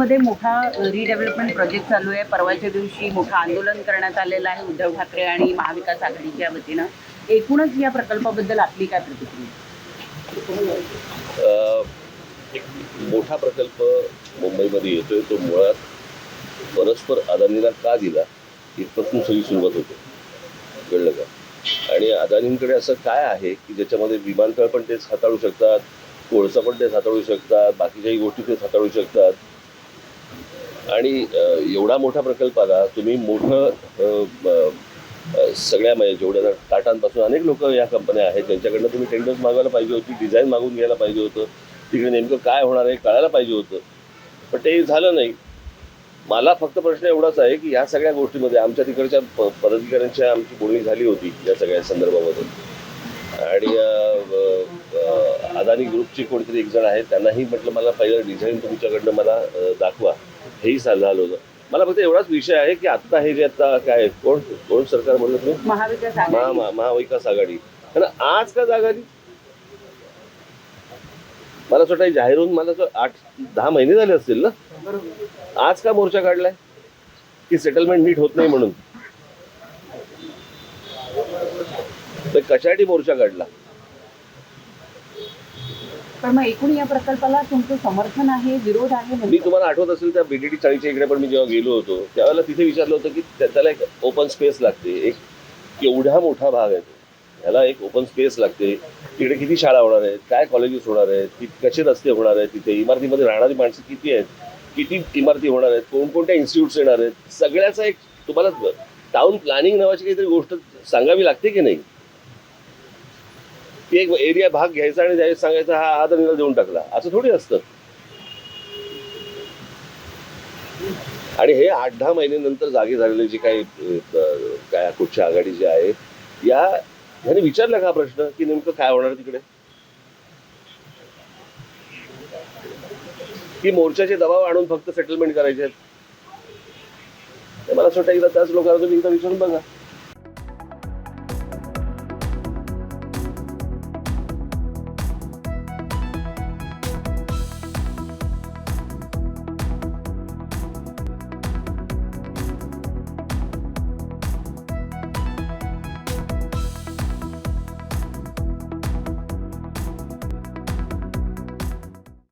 मध्ये मोठा redevelopment project चालू आहे. परवाच्या दिवशी मोठं आंदोलन करण्यात आलेलं आहे उद्धव ठाकरे आणि महाविकास आघाडीच्या वतीनं. एकूणच या प्रकल्पाबद्दल आपली काय प्रतिक्रिया? एक मोठा प्रकल्प मुंबईमध्ये येतोय. तो मुळात परस्पर अदानीला का दिला इथपासून सगळी सुरुवात होते. कळलं का? आणि अदानींकडे असं काय आहे की ज्याच्यामध्ये विमानतळ पण तेच हाताळू शकतात कोळसा पण तेच हाताळू शकतात बाकीच्याही गोष्टी तेच हाताळू शकतात. आणि एवढा मोठा प्रकल्प आला तुम्ही मोठं सगळ्या म्हणजे जेवढ्या टाटांपासून अनेक लोक या कंपन्या आहेत त्यांच्याकडनं तुम्ही टेंडर्स मागवायला पाहिजे होती डिझाईन मागून घ्यायला पाहिजे होतं तिकडे नेमकं काय होणार आहे कळायला पाहिजे होतं. पण ते झालं नाही. मला फक्त प्रश्न एवढाच आहे की या सगळ्या गोष्टीमध्ये आमच्या तिकडच्या प पदाधिकाऱ्यांच्या आमची बोलणी झाली होती या सगळ्या संदर्भामध्ये. आणि अदानी ग्रुपचे कोणतरी एक जण आहे त्यांनाही म्हटलं मला पहिलं डिझाईन तुमच्याकडनं मला दाखवा. हेही झालं होतं. मला फक्त एवढाच विषय आहे की आता हे जे आता काय कोण कोण सरकार म्हणलं तुम्ही? महाविकास महा आघाडी. महा- महाविकास आघाडी. पण आज का जागा मला असं वाटतं जाहीर होऊन मला असं आठ दहा महिने झाले असतील ना? आज का मोर्चा काढलाय? की सेटलमेंट नीट होत नाही म्हणून? तर कशासाठी मोर्चा काढला? पण मग एकूण या प्रकल्पाला तुमचं समर्थन आहे विरोध आहे मी तुम्हाला आठवत असेल त्या बीडीडी चाळीच्या इकडे पण मी जेव्हा गेलो होतो त्यावेळेला तिथे विचारलं होतं की त्याला एक ओपन स्पेस लागते एक केवढा मोठा भाग आहे तो. ह्याला एक ओपन स्पेस लागते. तिकडे किती शाळा होणार आहेत काय कॉलेजेस होणार आहेत कसे रस्ते होणार आहेत तिथे इमारतीमध्ये राहणारी माणसं किती आहेत किती इमारती होणार आहेत कोणकोणत्या इन्स्टिट्यूट्स येणार आहेत सगळ्याचा एक तुम्हाला टाउन प्लॅनिंग नावाची काहीतरी गोष्ट सांगावी लागते की नाही? ती एक एरिया भाग घ्यायचा आणि ज्यावेळेस सांगायचा हा आदरणीला देऊन टाकला. असं थोडी असतं. आणि हे आठ दहा महिन्यानंतर जागे झालेले जे काही काय कुठच्या आघाडी जे आहे या ह्याने विचारला का प्रश्न की नेमकं काय होणार तिकडे? की मोर्चाचे दबाव आणून फक्त सेटलमेंट करायचे आहेत? मला असं वाटतं एकदा त्याच लोकांना तुम्ही एकदा विचारून बघा.